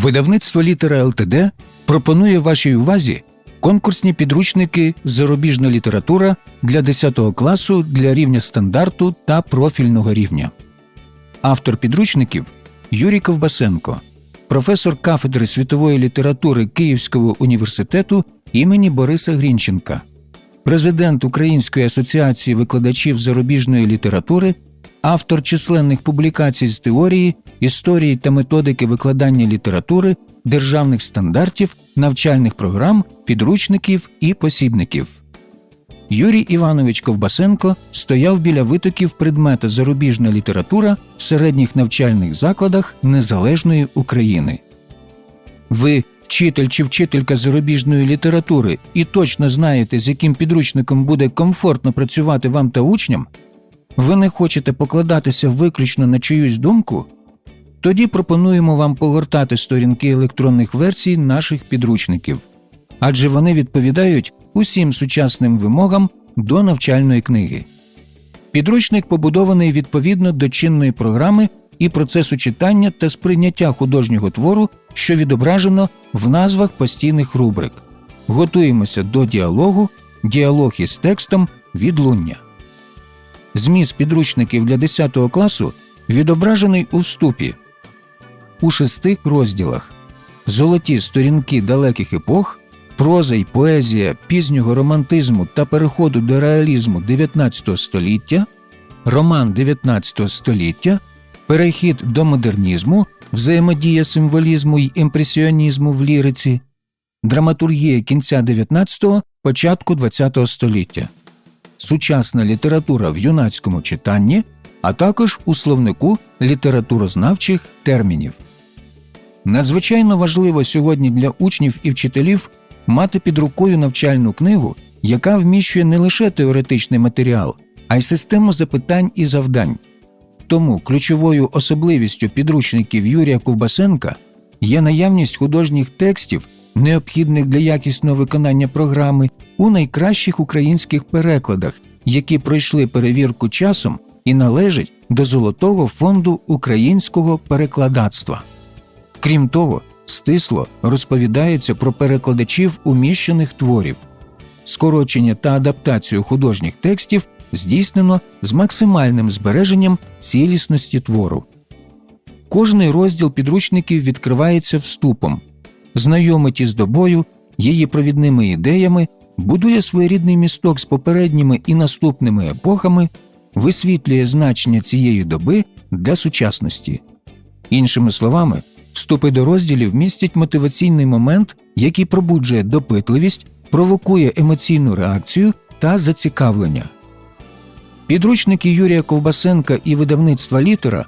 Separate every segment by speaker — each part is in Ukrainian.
Speaker 1: Видавництво Літера ЛТД пропонує вашій увазі конкурсні підручники Зарубіжна література для 10 класу для рівня стандарту та профільного рівня. Автор підручників Юрій Ковбасенко, професор кафедри світової літератури Київського університету імені Бориса Грінченка, президент Української асоціації викладачів зарубіжної літератури, автор численних публікацій з теорії, історії та методики викладання літератури, державних стандартів, навчальних програм, підручників і посібників. Юрій Іванович Ковбасенко стояв біля витоків предмета зарубіжна література в середніх навчальних закладах Незалежної України. Ви вчитель чи вчителька зарубіжної літератури і точно знаєте, з яким підручником буде комфортно працювати вам та учням? Ви не хочете покладатися виключно на чиюсь думку? Тоді пропонуємо вам погортати сторінки електронних версій наших підручників, адже вони відповідають усім сучасним вимогам до навчальної книги. Підручник побудований відповідно до чинної програми і процесу читання та сприйняття художнього твору, що відображено в назвах постійних рубрик. Готуємося до діалогу, діалог із текстом, відлуння. Зміст підручників для 10 класу відображений у вступі у шести розділах: Золоті сторінки далеких епох, проза й поезія пізнього романтизму та переходу до реалізму 19 століття, роман 19 століття, перехід до модернізму, взаємодія символізму й імпресіонізму в ліриці, драматургія кінця 19-го, початку 20 століття, сучасна література в юнацькому читанні, а також у словнику літературознавчих термінів. Надзвичайно важливо сьогодні для учнів і вчителів мати під рукою навчальну книгу, яка вміщує не лише теоретичний матеріал, а й систему запитань і завдань. Тому ключовою особливістю підручників Юрія Ковбасенка є наявність художніх текстів, необхідних для якісного виконання програми у найкращих українських перекладах, які пройшли перевірку часом і належать до Золотого фонду українського перекладацтва. Крім того, стисло розповідається про перекладачів уміщених творів. Скорочення та адаптацію художніх текстів здійснено з максимальним збереженням цілісності твору. Кожний розділ підручників відкривається вступом, знайомить із добою, її провідними ідеями, будує своєрідний місток з попередніми і наступними епохами, висвітлює значення цієї доби для сучасності. Іншими словами, вступи до розділів містять мотиваційний момент, який пробуджує допитливість, провокує емоційну реакцію та зацікавлення. Підручники Юрія Ковбасенка і видавництва літера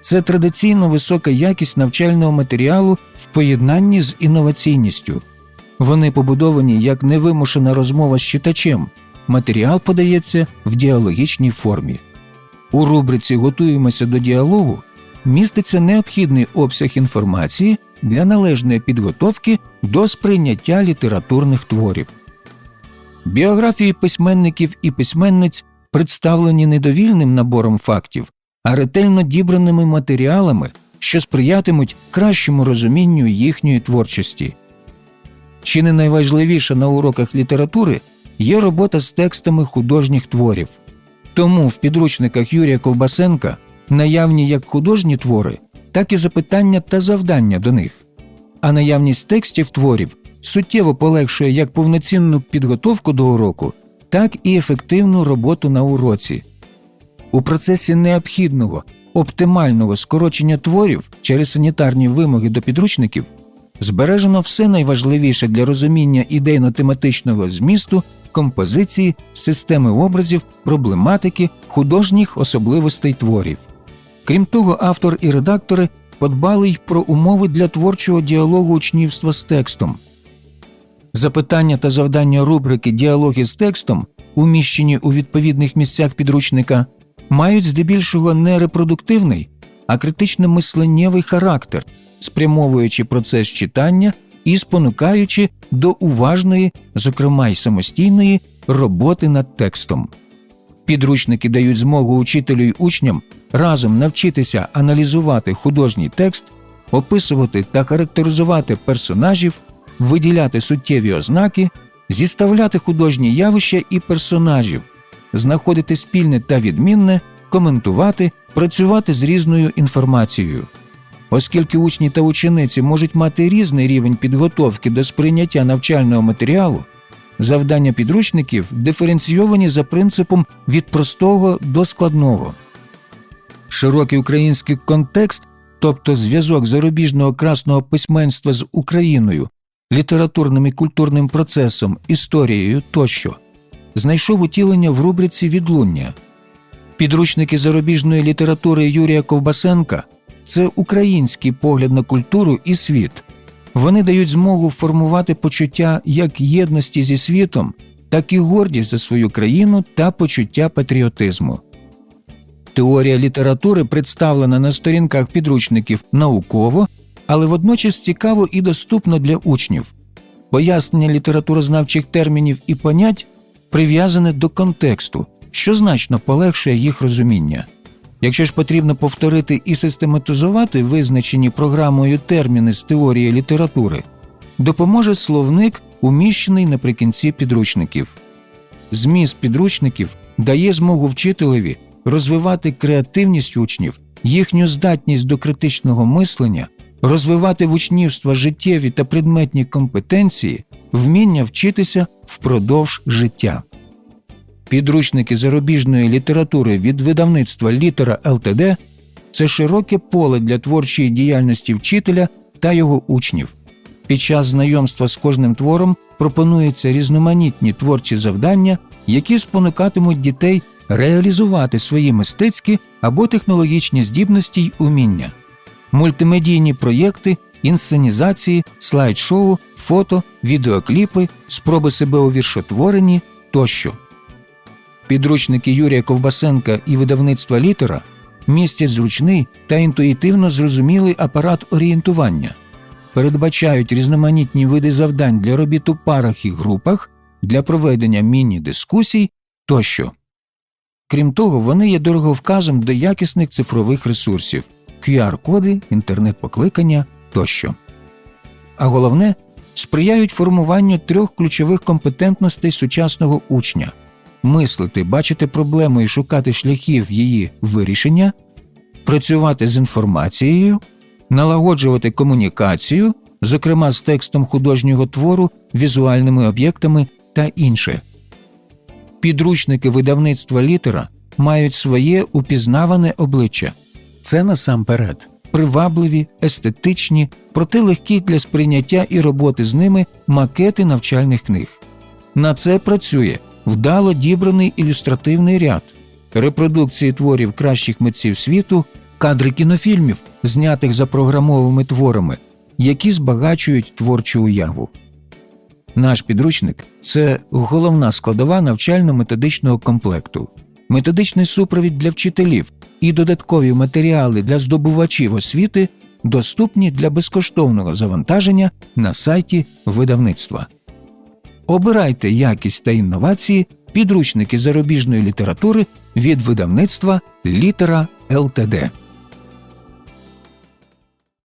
Speaker 1: це традиційно висока якість навчального матеріалу в поєднанні з інноваційністю. Вони побудовані як невимушена розмова з читачем. Матеріал подається в діалогічній формі. У рубриці Готуємося до діалогу міститься необхідний обсяг інформації для належної підготовки до сприйняття літературних творів. Біографії письменників і письменниць представлені не довільним набором фактів, а ретельно дібраними матеріалами, що сприятимуть кращому розумінню їхньої творчості. Чи не найважливіше на уроках літератури є робота з текстами художніх творів. Тому в підручниках Юрія Ковбасенка наявні як художні твори, так і запитання та завдання до них, а наявність текстів творів суттєво полегшує як повноцінну підготовку до уроку, так і ефективну роботу на уроці. У процесі необхідного оптимального скорочення творів через санітарні вимоги до підручників збережено все найважливіше для розуміння ідейно-тематичного змісту, композиції, системи образів, проблематики, художніх особливостей творів. Крім того, автор і редактори подбали й про умови для творчого діалогу учнівства з текстом. Запитання та завдання рубрики Діалоги з текстом, уміщені у відповідних місцях підручника, мають здебільшого не репродуктивний, а критично мисленнєвий характер, спрямовуючи процес читання і спонукаючи до уважної, зокрема й самостійної, роботи над текстом. Підручники дають змогу учителю й учням разом навчитися аналізувати художній текст, описувати та характеризувати персонажів, виділяти суттєві ознаки, зіставляти художні явища і персонажів, знаходити спільне та відмінне, коментувати, працювати з різною інформацією. Оскільки учні та учениці можуть мати різний рівень підготовки до сприйняття навчального матеріалу, завдання підручників диференційовані за принципом від простого до складного. Широкий український контекст, тобто зв'язок зарубіжного красного письменства з Україною, літературним і культурним процесом, історією тощо, знайшов утілення в рубриці Відлуння. Підручники зарубіжної літератури Юрія Ковбасенка це український погляд на культуру і світ. Вони дають змогу формувати почуття як єдності зі світом, так і гордість за свою країну та почуття патріотизму. Теорія літератури представлена на сторінках підручників науково, але водночас цікаво і доступно для учнів. Пояснення літературознавчих термінів і понять прив'язане до контексту, що значно полегшує їх розуміння. Якщо ж потрібно повторити і систематизувати визначені програмою терміни з теорії літератури, допоможе словник, уміщений наприкінці підручників. Зміст підручників дає змогу вчителеві розвивати креативність учнів, їхню здатність до критичного мислення, розвивати в учнівства життєві та предметні компетенції, вміння вчитися впродовж життя. Підручники зарубіжної літератури від видавництва Літера ЛТД це широке поле для творчої діяльності вчителя та його учнів. Під час знайомства з кожним твором пропонуються різноманітні творчі завдання, які спонукатимуть дітей реалізувати свої мистецькі або технологічні здібності й уміння, мультимедійні проєкти, інсценізації, слайд-шоу, фото, відеокліпи, спроби себе у віршотворенні тощо. Підручники Юрія Ковбасенка і видавництва літера містять зручний та інтуїтивно зрозумілий апарат орієнтування, передбачають різноманітні види завдань для робіт у парах і групах, для проведення міні-дискусій тощо. Крім того, вони є дороговказом до якісних цифрових ресурсів, QR-коди, інтернет-покликання тощо. А головне, сприяють формуванню трьох ключових компетентностей сучасного учня мислити, бачити проблему і шукати шляхів її вирішення, працювати з інформацією, налагоджувати комунікацію, зокрема з текстом художнього твору, візуальними об'єктами та інше. Підручники видавництва літера мають своє упізнаване обличчя. Це насамперед привабливі, естетичні, проте легкі для сприйняття і роботи з ними макети навчальних книг. На це працює вдало дібраний ілюстративний ряд, репродукції творів кращих митців світу, кадри кінофільмів, знятих за програмовими творами, які збагачують творчу уяву. Наш підручник це головна складова навчально-методичного комплекту, методичний супровід для вчителів і додаткові матеріали для здобувачів освіти доступні для безкоштовного завантаження на сайті видавництва. Обирайте якість та інновації підручники зарубіжної літератури від видавництва Літера ЛТД.